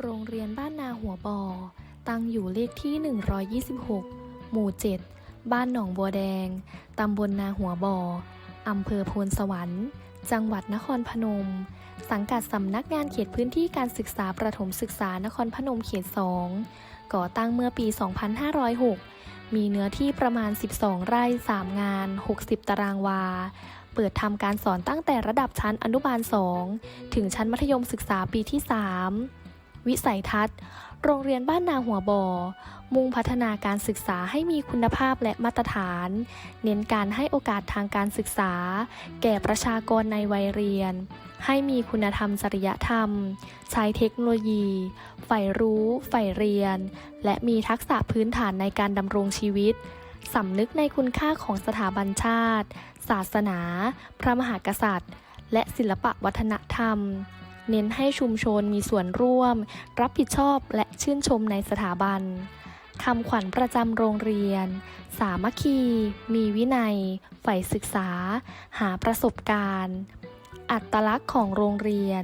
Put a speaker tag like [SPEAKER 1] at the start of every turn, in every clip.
[SPEAKER 1] โรงเรียนบ้านนาหัวบ่อ ตั้งอยู่เลขที่ 126 หมู่ 7 บ้านหนองบัวแดง ตำบลนาหัวบ่อ อำเภอโพนสวรรค์ จังหวัดนครพนม สังกัดสำนักงานเขตพื้นที่การศึกษาประถมศึกษานครพนมเขต 2 ก่อตั้งเมื่อปี 2506 มีเนื้อที่ประมาณ 12 ไร่ 3 งาน 60 ตารางวาเปิดทำการสอนตั้งแต่ระดับชั้นอนุบาล 2 ถึงชั้นมัธยมศึกษาปีที่ 3 วิสัยทัศน์ โรงเรียนบ้านนาหัวบ่อ มุ่งพัฒนาการศึกษาให้มีคุณภาพและมาตรฐาน เน้นการให้โอกาสทางการศึกษา แก่ประชากรในวัยเรียน ให้มีคุณธรรมจริยธรรม ใช้เทคโนโลยีใฝ่รู้ใฝ่เรียน และมีทักษะพื้นฐานในการดำรงชีวิตสำนึกในคุณค่าของสถาบันชาติ ศาสนา พระมหากษัตริย์ และศิลปวัฒนธรรม เน้นให้ชุมชนมีส่วนร่วม รับผิดชอบและชื่นชมในสถาบันคำขวัญประจำโรงเรียน สามัคคี มีวินัย ใฝ่ศึกษา หาประสบการณ์ อัตลักษณ์ของโรงเรียน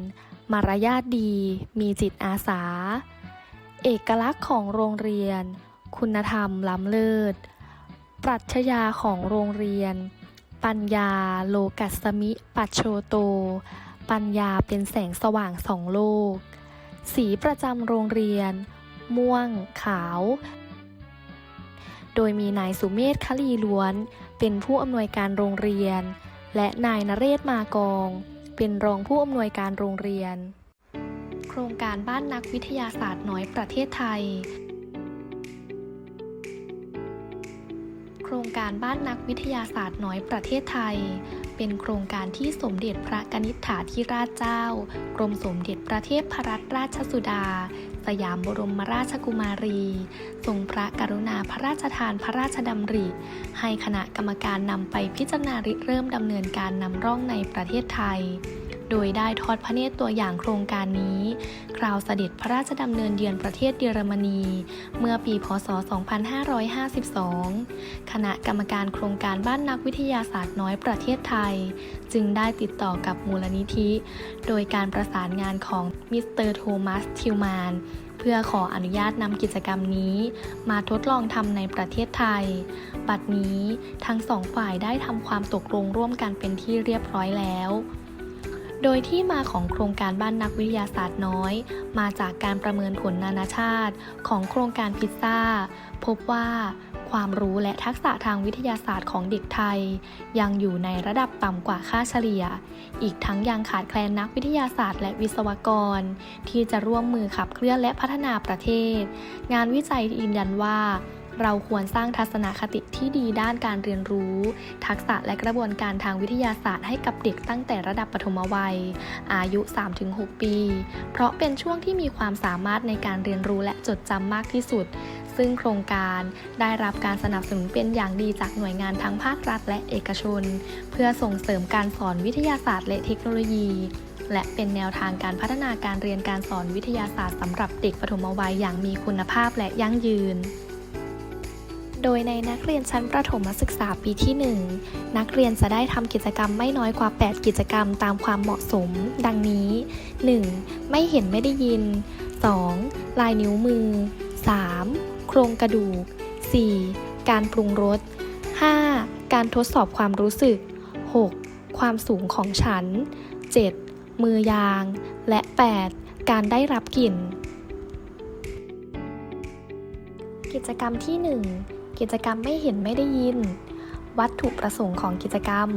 [SPEAKER 1] มารยาทดี มีจิตอาสา เอกลักษณ์ของโรงเรียน คุณธรรมล้ำเลิศ ปรัชญาของโรงเรียน ปัญญาโลกัสมิปัจโชโต ปัญญาเป็นแสงสว่างสองโลก สีประจำโรงเรียน ม่วง ขาว โดยมีนายสุเมธคลีล้วน เป็นผู้อำนวยการโรงเรียน และนายนเรศมากอง เป็นรองผู้อำนวยการโรงเรียน โครงการบ้านนักวิทยาศาสตร์น้อยประเทศไทย ครงการบ้านนักวิทยาศาสตร์น้อยประเทศไทย เป็นโครงการที่สมเด็จพระกนิษฐาธิราชเจ้า กรมสมเด็จพระเทพรัตนราชสุดา สยามบรมราชกุมารี ทรงพระกรุณาพระราชทานพระราชดำริ ให้คณะกรรมการนำไปพิจารณาริเริ่มดำเนินการนำร่องในประเทศไทย โดยได้ทอดพระเนตรตัวอย่างโครงการนี้ คราวเสด็จพระราชดำเนินเยือนประเทศเยอรมนี เมื่อปีพศ 2552 คณะกรรมการโครงการบ้านนักวิทยาศาสตร์น้อยประเทศไทย จึงได้ติดต่อกับมูลนิธิ โดยการประสานงานของมิสเตอร์โทมัส ทิวมานเพื่อขออนุญาตนำกิจกรรมนี้ มาทดลองทำในประเทศไทย บัดนี้ทั้งสองฝ่ายได้ทำความตกลงร่วมกันเป็นที่เรียบร้อยแล้ว โดยที่มาของโครงการบ้านนักวิทยาศาสตร์น้อย มาจากการประเมินผลนานาชาติ ของโครงการพิซซ่า พบว่าความรู้และทักษะทางวิทยาศาสตร์ของเด็กไทย ยังอยู่ในระดับต่ำกว่าค่าเฉลี่ย อีกทั้งยังขาดแคลนนักวิทยาศาสตร์และวิศวกร ที่จะร่วมมือขับเคลื่อนและพัฒนาประเทศ งานวิจัยยืนยันว่า เราควรสร้างทัศนคติที่ดีด้านการเรียนรู้ ทักษะและกระบวนการทางวิทยาศาสตร์ให้กับเด็กตั้งแต่ระดับปฐมวัย อายุ 3-6 ปี เพราะเป็นช่วงที่มีความสามารถในการเรียนรู้และจดจำมากที่สุด ซึ่งโครงการได้รับการสนับสนุนเป็นอย่างดีจากหน่วยงานทั้งภาครัฐและเอกชน เพื่อส่งเสริมการสอนวิทยาศาสตร์ และเทคโนโลยีและเป็นแนวทางการพัฒนาการเรียนการสอนวิทยาศาสตร์สำหรับเด็กปฐมวัยอย่างมีคุณภาพและยั่งยืน โดยในนักเรียนชั้นประถมศึกษาปีที่ 1 นักเรียนจะได้ทำกิจกรรมไม่น้อยกว่า 8 กิจกรรมตามความเหมาะสม ดังนี้ 1. ไม่เห็นไม่ได้ยิน 2. ลายนิ้วมือ 3. โครงกระดูก 4. การปรุงรส 5. การทดสอบความรู้สึก 6. ความสูงของฉัน 7. มือยาง และ 8. การได้รับกลิ่น กิจกรรมที่ 1 กิจกรรมไม่เห็นไม่ได้ยิน วัตถุประสงค์ของกิจกรรม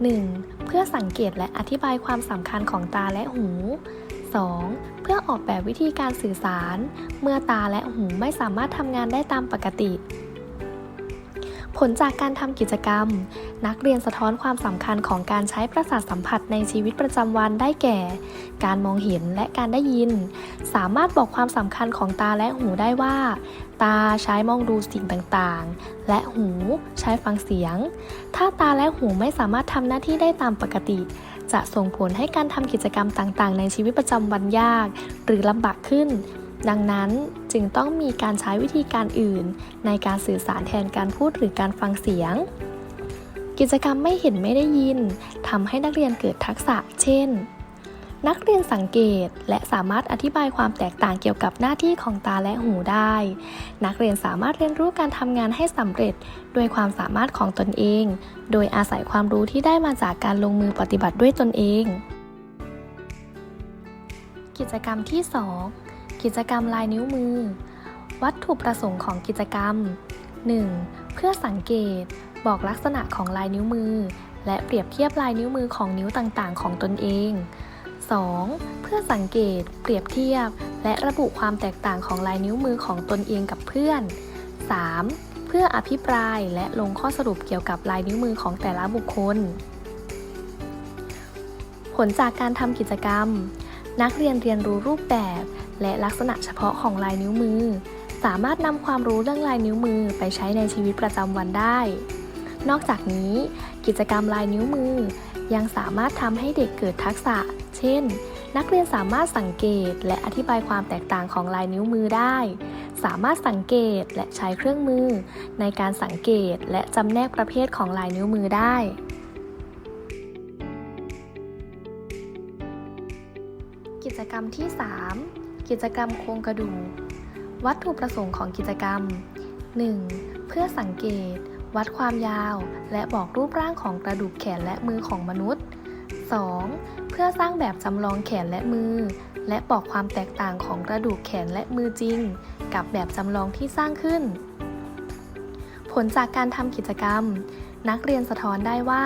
[SPEAKER 1] 1. เพื่อสังเกตและอธิบายความสำคัญของตาและหู 2. เพื่อออกแบบวิธีการสื่อสาร เมื่อตาและหูไม่สามารถทำงานได้ตามปกติ ผลจากการทำกิจกรรม นักเรียนสะท้อนความสำคัญของการใช้ประสาทสัมผัสในชีวิตประจำวันได้แก่ การมองเห็นและการได้ยิน สามารถบอกความสำคัญของตาและหูได้ว่า ตาใช้มองดูสิ่งต่างๆ และหูใช้ฟังเสียง ถ้าตาและหูไม่สามารถทำหน้าที่ได้ตามปกติ จะส่งผลให้การทำกิจกรรมต่างๆ ในชีวิตประจำวันยาก หรือลำบากขึ้น ดังนั้นจึงต้องมีการใช้วิธีการอื่น ในการสื่อสารแทนการพูดหรือการฟังเสียง กิจกรรมไม่เห็นไม่ได้ยินทำให้นักเรียนเกิดทักษะ เช่น นักเรียนสังเกตและสามารถอธิบายความแตกต่างเกี่ยวกับหน้าที่ของตาและหูได้ นักเรียนสามารถเรียนรู้การทำงานให้สำเร็จด้วยความสามารถของตนเอง โดยอาศัยความรู้ที่ได้มาจากการลงมือปฏิบัติด้วยตนเอง กิจกรรมที่ 2 กิจกรรมลายนิ้วมือ วัตถุประสงค์ของกิจกรรม 1. เพื่อสังเกต บอกลักษณะของลายนิ้วมือ และเปรียบเทียบลายนิ้วมือของนิ้วต่างๆ ของตนเอง 2. เพื่อสังเกต เปรียบเทียบ และระบุความแตกต่างของลายนิ้วมือของตนเองกับเพื่อน 3. เพื่ออภิปรายและลงข้อสรุปเกี่ยวกับลายนิ้วมือของแต่ละบุคคล ผลจากการทำกิจกรรม นักเรียนเรียนรู้รูปแบบ และลักษณะเฉพาะของลายนิ้วมือ สามารถนำความรู้เรื่องลายนิ้วมือไปใช้ในชีวิตประจำวันได้ นอกจากนี้ กิจกรรมลายนิ้วมือ ยังสามารถทำให้เด็กเกิดทักษะ เช่น นักเรียนสามารถสังเกตและอธิบายความแตกต่างของลายนิ้วมือได้ สามารถสังเกตและใช้เครื่องมือ ในการสังเกตและจำแนกประเภทของลายนิ้วมือได้ รมที่ 3 กิจกรรมโครงกระดูก วัตถุประสงค์ของกิจกรรม 1. เพื่อสังเกต วัดความยาว และบอกรูปร่างของกระดูกแขนและมือของมนุษย์ 2. เพื่อสร้างแบบจำลองแขนและมือ และบอกความแตกต่างของกระดูกแขนและมือจริง กับแบบจำลองที่สร้างขึ้น ผลจากการทำกิจกรรม นักเรียนสะท้อนได้ว่า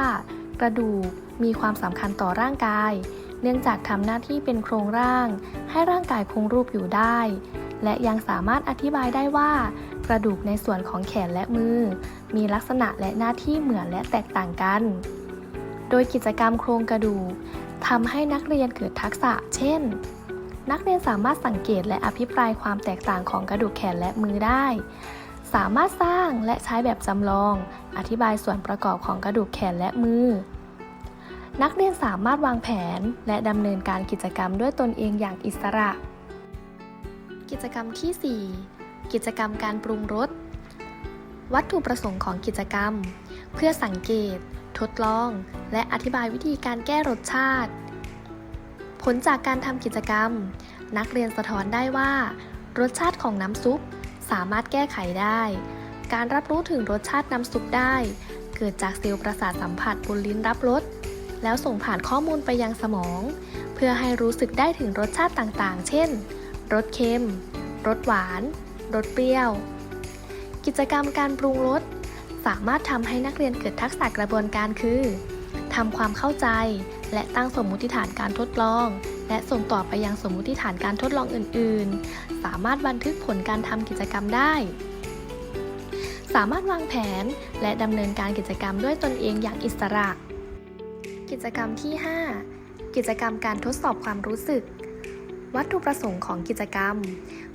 [SPEAKER 1] กระดูกมีความสำคัญต่อร่างกาย เนื่องจากทำหน้าที่เป็นโครงร่าง ให้ร่างกายคงรูปอยู่ได้ และยังสามารถอธิบายได้ว่า กระดูกในส่วนของแขนและมือ มีลักษณะและหน้าที่เหมือนและแตกต่างกัน โดยกิจกรรมโครงกระดูกทำให้นักเรียนเกิดทักษะ เช่น นักเรียนสามารถสังเกตและอภิปรายความแตกต่างของกระดูกแขนและมือได้ สามารถสร้างและใช้แบบจำลอง อธิบายส่วนประกอบของกระดูกแขนและมือ นักเรียนสามารถวางแผน และดำเนินการกิจกรรมด้วยตนเองอย่างอิสระ กิจกรรมที่ 4 กิจกรรมการปรุงรส วัตถุประสงค์ของกิจกรรม เพื่อสังเกต ทดลอง และอธิบายวิธีการแก้รสชาติ ผลจากการทำกิจกรรม นักเรียนสะท้อนได้ว่า รสชาติของน้ำซุปสามารถแก้ไขได้ การรับรู้ถึงรสชาติน้ำซุปได้ เกิดจากเซลล์ประสาทสัมผัสบนลิ้นรับรส แล้วส่งผ่านข้อมูลไปยังสมอง เพื่อให้รู้สึกได้ถึงรสชาติต่างๆ เช่น รสเค็ม รสหวาน รสเปรี้ยว กิจกรรมการปรุงรสสามารถทำให้นักเรียนเกิดทักษะกระบวนการคือทำความเข้าใจ และตั้งสมมุติฐานการทดลอง และส่งต่อไปยังสมมุติฐานการทดลองอื่น ๆ สามารถบันทึกผลการทำกิจกรรมได้ สามารถวางแผนและดำเนินการกิจกรรมด้วยตนเองอย่างอิสระ กิจกรรมที่ 5 กิจกรรมการทดสอบความรู้สึก วัตถุประสงค์ของกิจกรรม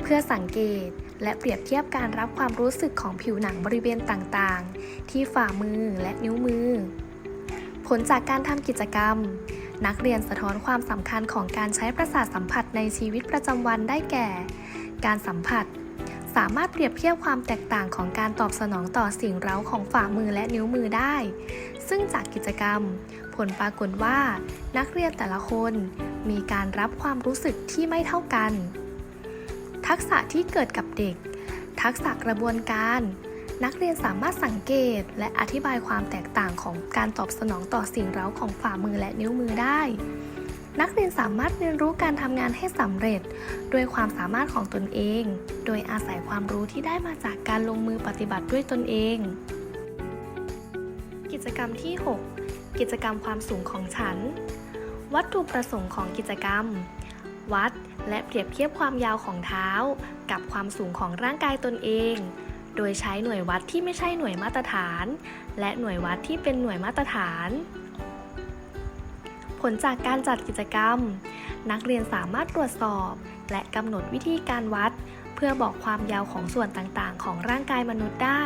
[SPEAKER 1] เพื่อสังเกตและเปรียบเทียบการรับความรู้สึกของผิวหนังบริเวณต่างๆ ที่ฝ่ามือและนิ้วมือ ผลจากการทำกิจกรรม นักเรียนสะท้อนความสำคัญของการใช้ประสาทสัมผัสในชีวิตประจำวันได้แก่ การสัมผัส สามารถเปรียบเทียบความแตกต่างของการตอบสนองต่อสิ่งเร้าของฝ่ามือและนิ้วมือได้ ซึ่งจากกิจกรรม ผลปรากฏว่า นักเรียนแต่ละคนมีการรับความรู้สึกที่ไม่เท่ากัน ทักษะที่เกิดกับเด็ก ทักษะกระบวนการ นักเรียนสามารถสังเกตและอธิบายความแตกต่างของการตอบสนองต่อสิ่งเร้าของฝ่ามือและนิ้วมือได้ นักเรียนสามารถเรียนรู้การทำงานให้สำเร็จ ด้วยความสามารถของตนเอง โดยอาศัยความรู้ที่ได้มาจากการลงมือปฏิบัติด้วยตนเอง กิจกรรมที่ 6 กิจกรรมความสูงของฉัน วัตถุประสงค์ของกิจกรรม วัดและเปรียบเทียบความยาวของเท้า กับความสูงของร่างกายตนเอง โดยใช้หน่วยวัดที่ไม่ใช่หน่วยมาตรฐาน และหน่วยวัดที่เป็นหน่วยมาตรฐาน ผลจากการจัดกิจกรรม นักเรียนสามารถตรวจสอบ และกำหนดวิธีการวัด เพื่อบอกความยาวของส่วนต่างๆ ของร่างกายมนุษย์ได้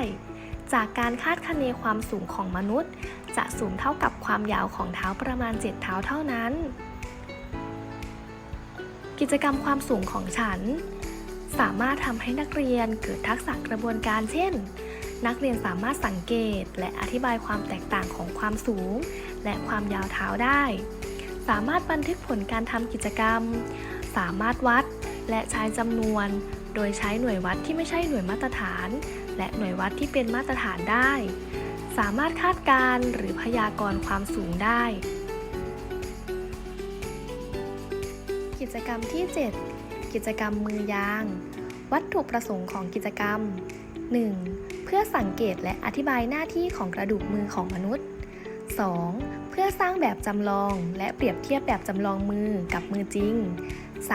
[SPEAKER 1] จากการคาดคะเนความสูงของมนุษย์ จะสูงเท่ากับความยาวของเท้าประมาณ 7 เท้าเท่านั้น กิจกรรมความสูงของฉัน สามารถทำให้นักเรียนเกิดทักษะกระบวนการเช่นนักเรียนสามารถสังเกตและอธิบายความแตกต่างของความสูง และความยาวเท้าได้ สามารถบันทึกผลการทำกิจกรรม สามารถวัดและใช้จำนวน โดยใช้หน่วยวัดที่ไม่ใช่หน่วยมาตรฐาน และหน่วยวัดที่เป็นมาตรฐานได้ สามารถคาดการณ์หรือพยากรณ์ความสูงได้ กิจกรรมที่ 7 กิจกรรมมือยาง วัตถุประสงค์ของกิจกรรม 1. เพื่อสังเกตและอธิบายหน้าที่ของกระดูกมือของมนุษย์ 2. เพื่อสร้างแบบจำลองและเปรียบเทียบแบบจำลองมือกับมือจริง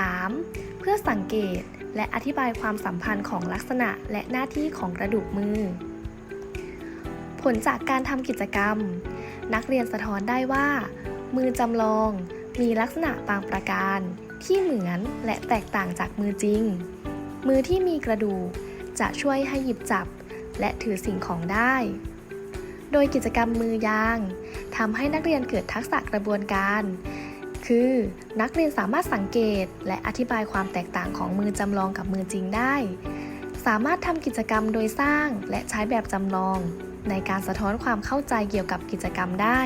[SPEAKER 1] 3. เพื่อสังเกตและอธิบายความสัมพันธ์ของลักษณะและหน้าที่ของกระดูกมือ ผลจากการทำกิจกรรม นักเรียนสะท้อนได้ว่า มือจำลองมีลักษณะบางประการ ที่เหมือนและแตกต่างจากมือจริง มือที่มีกระดูกจะช่วยให้หยิบจับ และถือสิ่งของได้ โดยกิจกรรมมือยางทำให้นักเรียนเกิดทักษะกระบวนการ คือนักเรียนสามารถสังเกต และอธิบายความแตกต่างของมือจำลองกับมือจริงได้ สามารถทำกิจกรรมโดยสร้างและใช้แบบจำลอง ในการสะท้อนความเข้าใจเกี่ยวกับกิจกรรมได้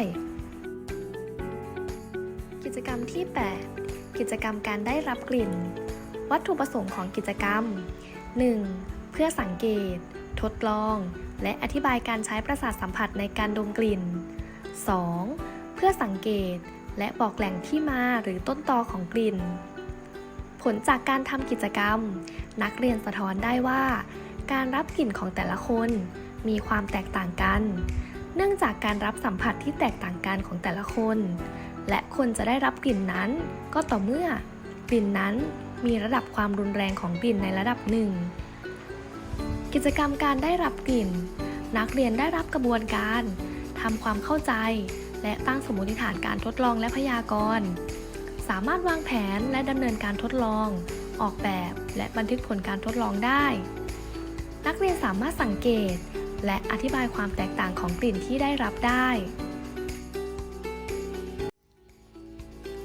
[SPEAKER 1] กิจกรรมที่ 8 กิจกรรมการได้รับกลิ่น วัตถุประสงค์ของกิจกรรม 1. เพื่อสังเกต ทดลอง และอธิบายการใช้ประสาทสัมผัสในการดมกลิ่น 2. เพื่อสังเกตและบอกแหล่งที่มาหรือต้นตอของกลิ่น ผลจากการทำกิจกรรม นักเรียนสะท้อนได้ว่า การรับกลิ่นของแต่ละคนมีความแตกต่างกัน เนื่องจากการรับสัมผัสที่แตกต่างกันของแต่ละคน และคนจะได้รับกลิ่นนั้น ก็ต่อเมื่อกลิ่นนั้นมีระดับความรุนแรงของกลิ่นในระดับหนึ่ง กิจกรรมการได้รับกลิ่น นักเรียนได้รับกระบวนการทำความเข้าใจ และตั้งสมมติฐานการทดลองและพยากรณ์สามารถวางแผนและดำเนินการทดลอง ออกแบบและบันทึกผลการทดลองได้ นักเรียนสามารถสังเกต และอธิบายความแตกต่างของกลิ่นที่ได้รับได้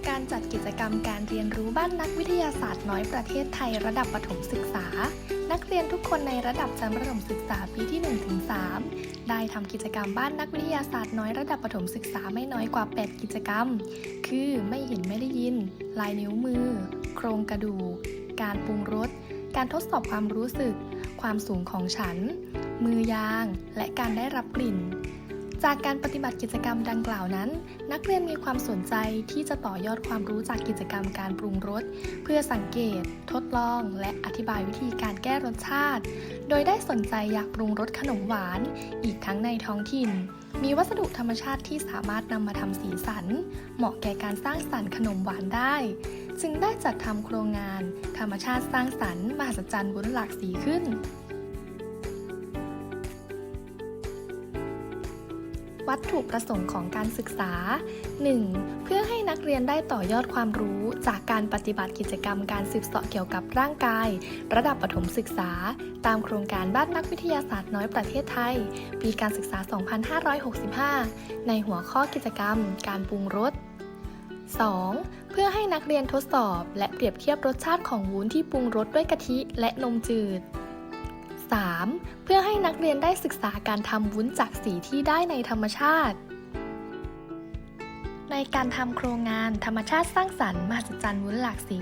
[SPEAKER 1] การจัดกิจกรรมการเรียนรู้บ้านนักวิทยาศาสตร์น้อยประเทศไทยระดับประถมศึกษา นักเรียนทุกคนในระดับชั้นประถมศึกษาปีที่ 1-3 ได้ทำกิจกรรมบ้านนักวิทยาศาสตร์น้อยระดับประถมศึกษาไม่น้อยกว่า 8 กิจกรรม คือไม่เห็นไม่ได้ยิน ลายนิ้วมือ โครงกระดูก การปรุงรส การทดสอบความรู้สึก ความสูงของฉัน มือยาง และการได้รับกลิ่น จากการปฏิบัติกิจกรรมดังกล่าวนั้น นักเรียนมีความสนใจที่จะต่อยอดความรู้จากกิจกรรมการปรุงรส เพื่อสังเกต ทดลอง และอธิบายวิธีการแก้รสชาติ โดยได้สนใจอยากปรุงรสขนมหวาน อีกทั้งในท้องถิ่น มีวัสดุธรรมชาติที่สามารถนำมาทำสีสัน เหมาะแก่การสร้างสรรค์ขนมหวานได้ จึงได้จัดทำโครงงาน ธรรมชาติสร้างสรรค์มหัศจรรย์บนหลากสีขึ้น วัตถุประสงค์ของการศึกษา 1. เพื่อให้นักเรียนได้ต่อยอดความรู้จากการปฏิบัติกิจกรรมการสืบเสาะเกี่ยวกับร่างกาย ระดับประถมศึกษา ตามโครงการบ้านนักวิทยาศาสตร์น้อยประเทศไทย ปีการศึกษา 2565 ในหัวข้อกิจกรรม การปรุงรส 2. เพื่อให้นักเรียนทดสอบและเปรียบเทียบรสชาติของวุ้นที่ปรุงรสด้วยกะทิและนมจืด 3. เพื่อให้นักเรียนได้ศึกษาการทำวุ้นจากสีที่ได้ในธรรมชาติ ในการทำโครงงานธรรมชาติสร้างสรรค์มหัศจรรย์วุ้นหลากสี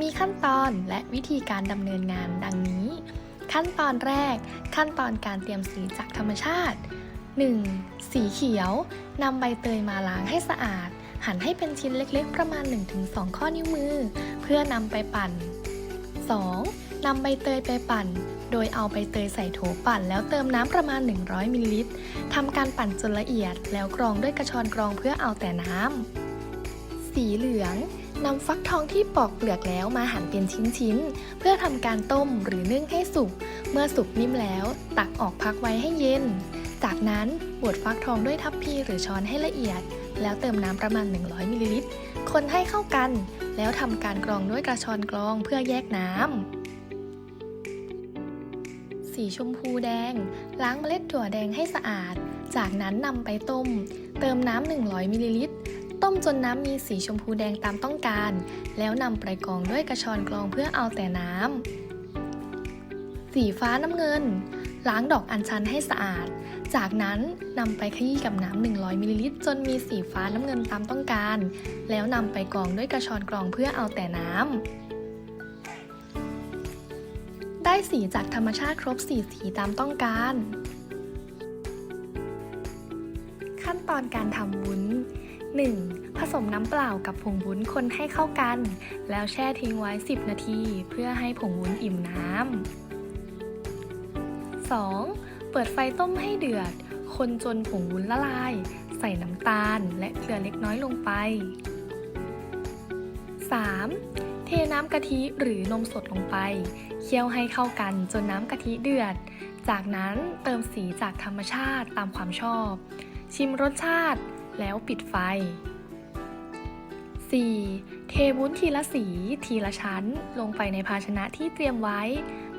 [SPEAKER 1] มีขั้นตอนและวิธีการดำเนินงานดังนี้ ขั้นตอนแรก ขั้นตอนการเตรียมสีจากธรรมชาติ 1. สีเขียวนำใบเตยมาล้างให้สะอาด หั่นให้เป็นชิ้นเล็กๆ ประมาณ 1-2 ข้อนิ้วมือ เพื่อนำไปปั่น 2. นำใบเตยไปปั่น โดยเอาใบเตยใส่โถปั่น แล้วเติมน้ำประมาณ 100มิลลิลิตรทำการปั่นจนละเอียด แล้วกรองด้วยกระชอนกรองเพื่อเอาแต่น้ำ สีเหลืองนำฟักทองที่ปอกเปลือกแล้วมาหั่นเป็นชิ้นๆ เพื่อทำการต้มหรือนึ่งให้สุก เมื่อสุกนิ่มแล้ว ตักออกพักไว้ให้เย็น จากนั้นบดฟักทองด้วยทัพพีหรือช้อนให้ละเอียด แล้วเติมน้ำประมาณ 100มิลลิลิตร คนให้เข้ากัน แล้วทำการกรองด้วยกระชอนกรองเพื่อแยกน้ำ สีชมพูแดง ล้างเมล็ดถั่วแดงให้สะอาด จากนั้นนำไปต้ม เติมน้ำ 100มิลลิลิตร ต้มจนน้ำมีสีชมพูแดงตามต้องการ แล้วนำไปกรองด้วยกระชอนกรองเพื่อเอาแต่น้ำ สีฟ้าน้ำเงิน ล้างดอกอัญชันให้สะอาด จากนั้นนำไปขยี้กับน้ำ 100มิลลิลิตร จนมีสีฟ้าน้ำเงินตามต้องการ แล้วนำไปกรองด้วยกระชอนกรองเพื่อเอาแต่น้ำ ได้สีจากธรรมชาติครบ4สีตามต้องการ ขั้นตอนการทำวุ้น 1. ผสมน้ำเปล่ากับผงวุ้นคนให้เข้ากัน แล้วแช่ทิ้งไว้ 10 นาที เพื่อให้ผงวุ้นอิ่มน้ำ 2. เปิดไฟต้มให้เดือด คนจนผงวุ้นละลาย ใส่น้ำตาลและเกลือเล็กน้อยลงไป 3. เทน้ำกะทิหรือนมสดลงไป เคี่ยวให้เข้ากันจนน้ำกะทิเดือด จากนั้นเติมสีจากธรรมชาติตามความชอบ ชิมรสชาติแล้วปิดไฟ 4. เทวุ้นทีละสีทีละชั้นลงไปในภาชนะที่เตรียมไว้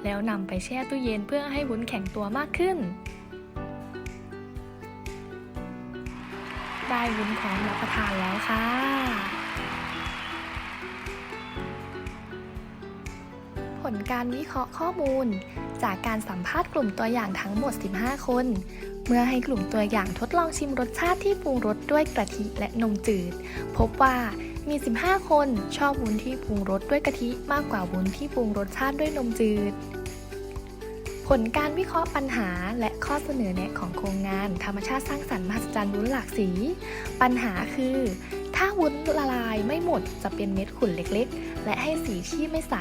[SPEAKER 1] แล้วนำไปแช่ตู้เย็นเพื่อให้วุ้นแข็งตัวมากขึ้น ได้วุ้นพร้อมรับประทานแล้วค่ะ ลการวิเคราะห์ข้อมูล จากการสัมภาษณ์กลุ่มตัวอย่างทั้งหมด 15 คน เมื่อให้กลุ่มตัวอย่างทดลองชิมรสชาติที่ปรุงรสด้วยกะทิและนมจืด พบว่ามี 15 คนชอบวุ้นที่ปรุงรสด้วยกะทิมากกว่าวุ้นที่ปรุงรสชาติด้วยนมจืด ผลการวิเคราะห์ปัญหาและข้อเสนอแนะของโครงงานธรรมชาติสร้างสรรค์มหัศจรรย์วุ้นหลากสี ปัญหาคือ ถ้าวุ้นละลายไม่หมดจะเป็นเม็ดขุ่นเล็กๆ และให้สีที่ไม่ใส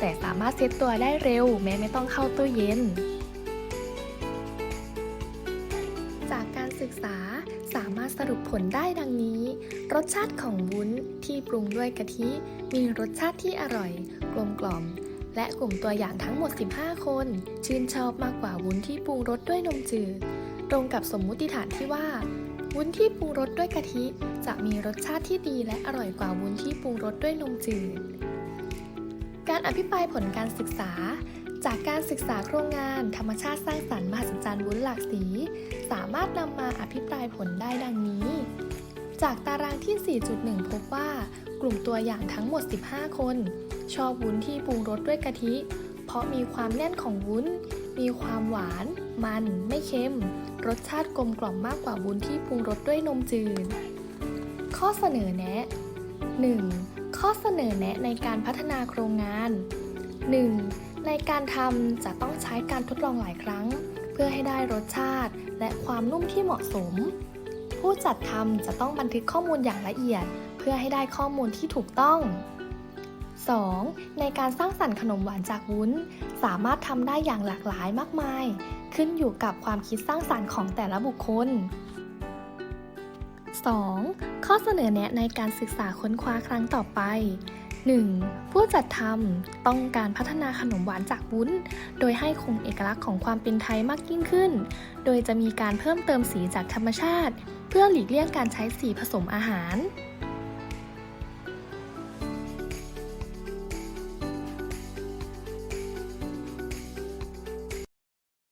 [SPEAKER 1] แต่สามารถเซตตัวได้เร็ว แม้ไม่ต้องเข้าตู้เย็น จากการศึกษาสามารถสรุปผลได้ดังนี้ รสชาติของวุ้นที่ปรุงด้วยกะทิ มีรสชาติที่อร่อย กลมกล่อม และกลุ่มตัวอย่างทั้งหมด 15 คน ชื่นชอบมากกว่าวุ้นที่ปรุงรสด้วยนมจืดตรงกับสมมุติฐานที่ว่า วุ้นที่ปรุงรสด้วยกะทิ จะมีรสชาติที่ดีและอร่อยกว่าวุ้นที่ปรุงรสด้วยนมจืด การอภิปรายผลการศึกษา จากการศึกษาโครงงาน ธรรมชาติสร้างสรรค์มหัศจรรย์วุ้นหลากสี สามารถนำมาอภิปรายผลได้ดังนี้ จากตารางที่ 4.1 พบว่ากลุ่มตัวอย่างทั้งหมด 15 คน ชอบวุ้นที่ปรุงรสด้วยกะทิ เพราะมีความแน่นของวุ้น มีความหวาน มันไม่เค็ม รสชาติกลมกล่อมมากกว่าวุ้นที่ปรุงรสด้วยนมจืด ข้อเสนอแนะ 1. ข้อเสนอแนะในการพัฒนาโครงงาน 1. ในการทำจะต้องใช้การทดลองหลายครั้ง เพื่อให้ได้รสชาติและความนุ่มที่เหมาะสม ผู้จัดทำจะต้องบันทึกข้อมูลอย่างละเอียด เพื่อให้ได้ข้อมูลที่ถูกต้อง 2. ในการสร้างสรรค์ขนมหวานจากวุ้น สามารถทำได้อย่างหลากหลายมากมาย ขึ้นอยู่กับความคิดสร้างสรรค์ของแต่ละบุคคล 2. ข้อเสนอแนะในการศึกษาค้นคว้าครั้งต่อไป 1. ผู้จัดทำต้องการพัฒนาขนมหวานจากวุ้น โดยให้คงเอกลักษณ์ของความเป็นไทยมากยิ่งขึ้น โดยจะมีการเพิ่มเติมสีจากธรรมชาติ เพื่อหลีกเลี่ยงการใช้สีผสมอาหาร